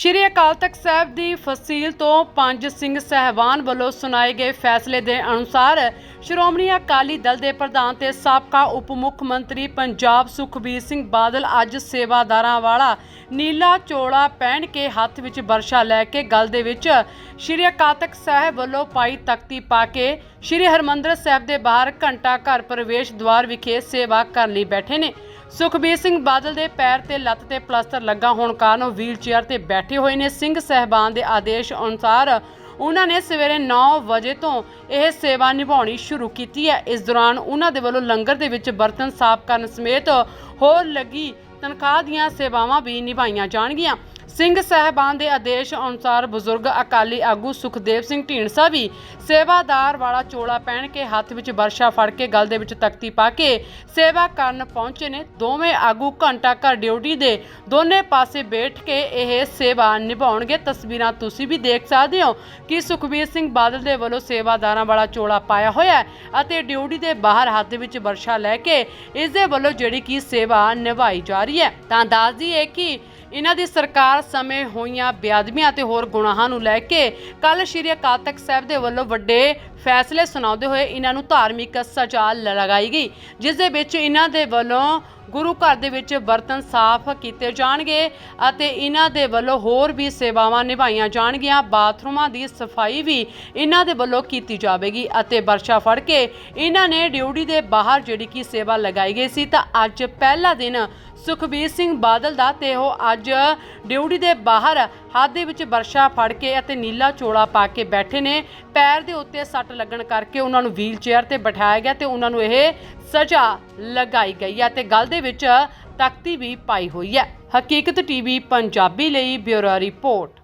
ਸ਼੍ਰੀ ਅਕਾਲ ਤਖਤ ਸਾਹਿਬ ਦੀ ਫਸੀਲ ਤੋਂ ਪੰਜ ਸਿੰਘ ਸਹਿਬਾਨ ਵੱਲੋਂ ਸੁਣਾਏ ਗਏ ਫੈਸਲੇ ਦੇ ਅਨੁਸਾਰ ਸ਼੍ਰੋਮਣੀ ਅਕਾਲੀ ਦਲ ਦੇ ਪ੍ਰਧਾਨ ਤੇ ਸਾਬਕਾ ਉਪ ਮੁੱਖ ਮੰਤਰੀ ਪੰਜਾਬ ਸੁਖਬੀਰ ਸਿੰਘ ਬਾਦਲ ਅੱਜ ਸੇਵਾਦਾਰਾਂ ਵਾਲਾ ਨੀਲਾ ਚੋਲਾ ਪਹਿਨ ਕੇ ਹੱਥ ਵਿੱਚ ਵਰਸ਼ਾ ਲੈ ਕੇ ਗਲ ਦੇ ਵਿੱਚ ਸ਼੍ਰੀ ਅਕਾਲ ਤਖਤ ਸਾਹਿਬ ਵੱਲੋਂ ਪਾਈ ਤਖਤੀ ਪਾ ਕੇ ਸ਼੍ਰੀ ਹਰਮੰਦਰ ਸਾਹਿਬ ਦੇ ਬਾਹਰ ਘੰਟਾ ਘਰ ਪ੍ਰਵੇਸ਼ ਦੁਆਰ ਵਿਖੇ ਸੇਵਾ ਕਰਨ ਲਈ ਬੈਠੇ ਨੇ। ਸੁਖਬੀਰ ਸਿੰਘ ਬਾਦਲ ਦੇ ਪੈਰ ਤੇ ਲੱਤ ਤੇ ਪਲਾਸਟਰ ਲੱਗਾ ਹੋਣ ਕਾਰਨ ਉਹ ਵੀਲ ਚੇਅਰ ਤੇ ਬੈਠੇ ਹੋਏ ਨੇ। ਸਿੰਘ ਸਹਿਬਾਨ ਦੇ ਆਦੇਸ਼ ਅਨੁਸਾਰ ਉਹਨਾਂ ਨੇ ਸਵੇਰੇ 9 ਵਜੇ ਤੋਂ ਇਹ ਸੇਵਾ ਨਿਭਾਉਣੀ ਸ਼ੁਰੂ ਕੀਤੀ ਹੈ। ਇਸ ਦੌਰਾਨ ਉਹਨਾਂ ਦੇ ਵੱਲੋਂ ਲੰਗਰ ਦੇ ਵਿੱਚ ਬਰਤਨ ਸਾਫ਼ ਕਰਨ ਸਮੇਤ ਹੋਰ ਲੱਗੀ ਤਨਖਾਹ ਦੀਆਂ ਸੇਵਾਵਾਂ ਵੀ ਨਿਭਾਈਆਂ ਜਾਣਗੀਆਂ। ਸਿੰਘ ਸਹਿਬਾਨ ਦੇ ਆਦੇਸ਼ ਅਨੁਸਾਰ ਬਜ਼ੁਰਗ ਅਕਾਲੀ ਆਗੂ ਸੁਖਦੇਵ ਸਿੰਘ ਢੀਂਡਸਾ ਵੀ ਸੇਵਾਦਾਰ ਵਾਲਾ ਚੋਲਾ ਪਹਿਨ ਕੇ ਹੱਥ ਵਿੱਚ ਵਰਸ਼ਾ ਫੜ ਕੇ ਗਲ ਦੇ ਵਿੱਚ ਤਖਤੀ ਪਾ ਕੇ ਸੇਵਾ ਕਰਨ ਪਹੁੰਚੇ ਨੇ। ਦੋਵੇਂ ਆਗੂ ਘੰਟਾ ਘਰ ਡਿਊਟੀ ਦੇ ਦੋਨੇ ਪਾਸੇ ਬੈਠ ਕੇ ਇਹ ਸੇਵਾ ਨਿਭਾਉਣਗੇ। ਤਸਵੀਰਾਂ ਤੁਸੀਂ ਵੀ ਦੇਖ ਸਕਦੇ ਹੋ ਕਿ ਸੁਖਬੀਰ ਸਿੰਘ ਬਾਦਲ ਦੇ ਵੱਲੋਂ ਸੇਵਾਦਾਰਾਂ ਵਾਲਾ ਚੋਲਾ ਪਾਇਆ ਹੋਇਆ ਅਤੇ ਡਿਊਟੀ ਦੇ ਬਾਹਰ ਹੱਥ ਵਿੱਚ ਵਰਸ਼ਾ ਲੈ ਕੇ ਇਸ ਦੇ ਵੱਲੋਂ ਜਿਹੜੀ ਕਿ ਸੇਵਾ ਨਿਭਾਈ ਜਾ ਰਹੀ ਹੈ। ਤਾਂ ਦੱਸ ਦਈਏ ਕਿ ਇਹਨਾਂ ਦੀ ਸਰਕਾਰ ਸਮੇਂ ਹੋਈਆਂ ਬੇਅਦਬੀਆਂ ਤੇ ਹੋਰ ਗੁਨਾਹਾਂ ਨੂੰ ਲੈ ਕੇ ਕੱਲ ਸ਼੍ਰੀ ਅਕਾਲ ਤਖਤ ਸਾਹਿਬ ਦੇ ਵੱਲੋਂ ਵੱਡੇ ਫੈਸਲੇ ਸੁਣਾਉਂਦੇ ਹੋਏ ਇਹਨਾਂ ਨੂੰ ਧਾਰਮਿਕ ਸਜ਼ਾ ਲਗਾਈ ਗਈ, ਜਿਸ ਦੇ ਵਿੱਚ ਇਹਨਾਂ ਦੇ ਵੱਲੋਂ ਗੁਰੂ ਘਰ ਦੇ ਵਿੱਚ ਬਰਤਨ ਸਾਫ਼ ਕੀਤੇ ਜਾਣਗੇ ਅਤੇ ਇਹਨਾਂ ਦੇ ਵੱਲੋਂ ਹੋਰ ਵੀ ਸੇਵਾਵਾਂ ਨਿਭਾਈਆਂ ਜਾਣਗੀਆਂ। ਬਾਥਰੂਮਾਂ ਦੀ ਸਫ਼ਾਈ ਵੀ ਇਹਨਾਂ ਦੇ ਵੱਲੋਂ ਕੀਤੀ ਜਾਵੇਗੀ ਅਤੇ ਵਰਸ਼ਾ ਫੜ ਕੇ ਇਹਨਾਂ ਨੇ ਡਿਊਟੀ ਦੇ ਬਾਹਰ ਜਿਹੜੀ ਕਿ ਸੇਵਾ ਲਗਾਈ ਗਈ ਸੀ ਤਾਂ ਅੱਜ ਪਹਿਲਾ ਦਿਨ ਸੁਖਬੀਰ ਸਿੰਘ ਬਾਦਲ ਦਾ ਤੇ ਉਹ ਅੱਜ ਡਿਊਟੀ ਦੇ ਬਾਹਰ ਹੱਥ ਦੇ ਵਿੱਚ ਵਰਸ਼ਾ ਫੜ ਕੇ ਅਤੇ ਨੀਲਾ ਚੋਲਾ ਪਾ ਕੇ ਬੈਠੇ ਨੇ। ਪੈਰ ਦੇ ਉੱਤੇ ਸੱਟ ਲੱਗਣ ਕਰਕੇ ਉਹਨਾਂ ਨੂੰ ਵੀਲ ਚੇਅਰ ਤੇ ਬਿਠਾਇਆ ਗਿਆ ਤੇ ਉਹਨਾਂ ਨੂੰ ਇਹ ਸਜ਼ਾ ਲਗਾਈ ਗਈ ਹੈ। ਤੇ ਦੇ ਦੇ ਵਿੱਚ ਤਖਤੀ ਵੀ ਪਾਈ ਹੋਈ ਹੈ। ਹਕੀਕਤ ਟੀਵੀ ਪੰਜਾਬੀ ਲਈ ਬਿਊਰੋ ਰਿਪੋਰਟ।